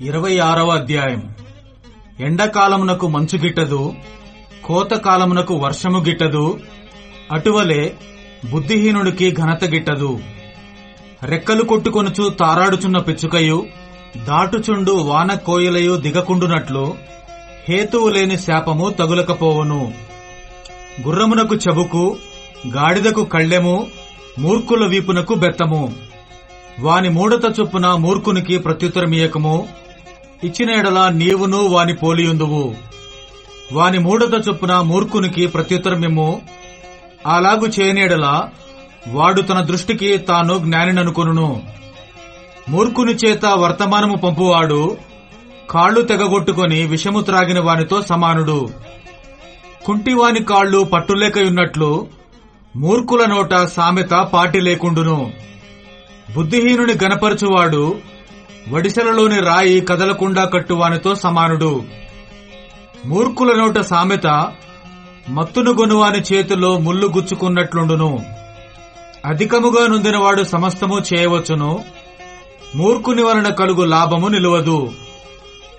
ఇరవై ఆరవ అధ్యాయం. ఎండాకాలమునకు మంచు గిట్టదు కోతకాలమునకు వర్షము గిట్టదు అటువలే బుద్ధిహీనుడికి ఘనత గిట్టదు. రెక్కలు కొట్టుకొనుచు తారాడుచున్న పిచ్చుకయు దాటుచుండు వాన కోయలయు దిగకుండునట్లు హేతువు లేని శాపము తగులకపోవును. గుర్రమునకు చెబుకు గాడిదకు కళ్ళెము మూర్ఖుల వీపునకు బెత్తము. వాని మూడత చొప్పున మూర్ఖునికి ప్రత్యుత్తరమీయకము ఇచ్చిన నీవును వాని పోలియుందువు. వాని మూడత చొప్పున మూర్ఖునికి ప్రత్యుత్తరమిమ్ము. అలాగు చేయనేడలా వాడు తన దృష్టికి తాను జ్ఞానిననుకొనును. మూర్ఖుని చేత వర్తమానము పంపువాడు కాళ్ళు తెగగొట్టుకొని విషము త్రాగిన వానితో సమానుడు. కుంటివాని కాళ్ళు పట్టులేకయున్నట్లు మూర్ఖుల నోట సామెత పాటి లేకుండును. బుద్ధిహీనుని గనపరచువాడు వడిసెలలోని రాయి కదలకుండా కట్టువానితో సమానుడు. మూర్ఖుల నోట సామెత మత్తును గొనువాని చేతిలో ముళ్ళు గుచ్చుకున్నట్లుండును. అధికముగా నొందినవాడు సమస్తము చేయవచ్చును. మూర్ఖుని వలన కలుగు లాభము నిలువదు.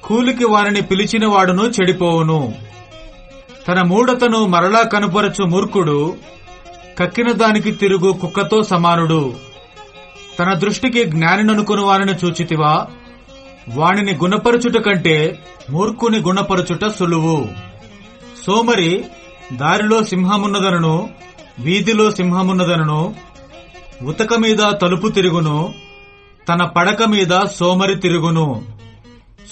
కూలికి వారిని పిలిచిన వాడును చెడిపోవును. తన మూఢతను మరలా కనుపరచు మూర్ఖుడు కక్కిన దానికి తిరుగు కుక్కతో సమానుడు. తన దృష్టికి జ్ఞానిననుకుని వారిని చూచితివా? వానిని గుణపరచుట కంటే మూర్ఖుని గుణపరచుట సులువు. సోమరి దారిలో సింహమున్నదనను వీధిలో సింహమున్నదనను ఉతక మీద తలుపు తిరుగును తన పడక మీద సోమరి తిరుగును.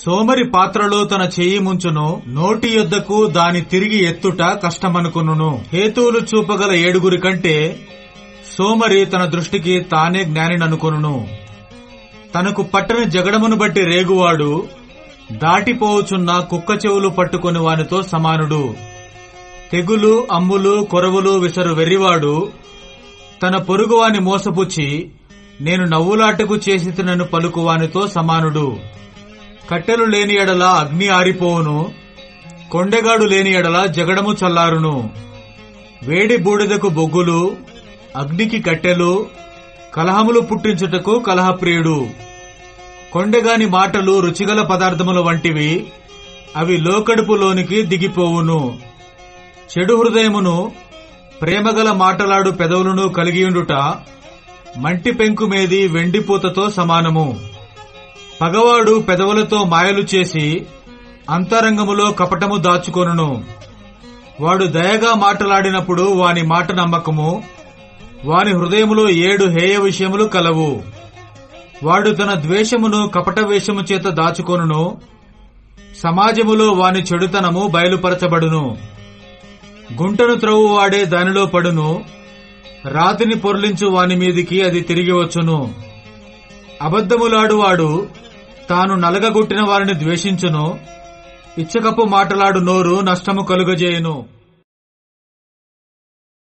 సోమరి పాత్రలో తన చెయ్యి ముంచును నోటి యొద్దకు దాని తిరిగి ఎత్తుట కష్టమనుకును హేతువులు చూపగల ఏడుగురి కంటే సోమరి తన దృష్టికి తానే జ్ఞానిననుకొనును. తనకు పట్టని జగడమును బట్టి రేగువాడు దాటిపోవచున్న కుక్క చెవులు పట్టుకుని వానితో సమానుడు. తెగులు అమ్ములు కొరవులు విసరు వెర్రివాడు తన పొరుగువాని మోసపుచ్చి నేను నవ్వులాటకు చేసి నన్ను పలుకువానితో సమానుడు. కట్టెలు లేని ఎడల అగ్ని ఆరిపోవును కొండెగాడు లేని ఎడల జగడము చల్లారును. వేడి బూడిదకు బొగ్గులు అగ్నికి కట్టెలు కలహములు పుట్టించుటకు కలహప్రియుడు. కొండగాని మాటలు రుచిగల పదార్థముల వంటివి అవి లోకడుపులోనికి దిగిపోవును. చెడు హృదయమును ప్రేమగల మాటలాడు పెదవులను కలిగియుండుట మంటి పెంకు మీది వెండిపూతతో సమానము. పగవాడు పెదవులతో మాయలు చేసి అంతరంగములో కపటము దాచుకొనును. వాడు దయగా మాటలాడినప్పుడు వాని మాట నమ్మకము వాని హృదయములో ఏడు హేయ విషయములు కలవు. వాడు తన ద్వేషమును కపట వేషము చేత దాచుకొనును. సమాజములో వాని చెడుతనము బయలుపరచబడును. గుంటను త్రవ్వు వాడే దానిలో పడును. రాతిని పొర్లించు వాని మీదికి అది తిరిగి వచ్చును. అబద్ధములాడువాడు తాను నలగగొట్టిన వారిని ద్వేషించును. ఇచ్చకపు మాటలాడు నోరు నష్టము కలుగజేయును.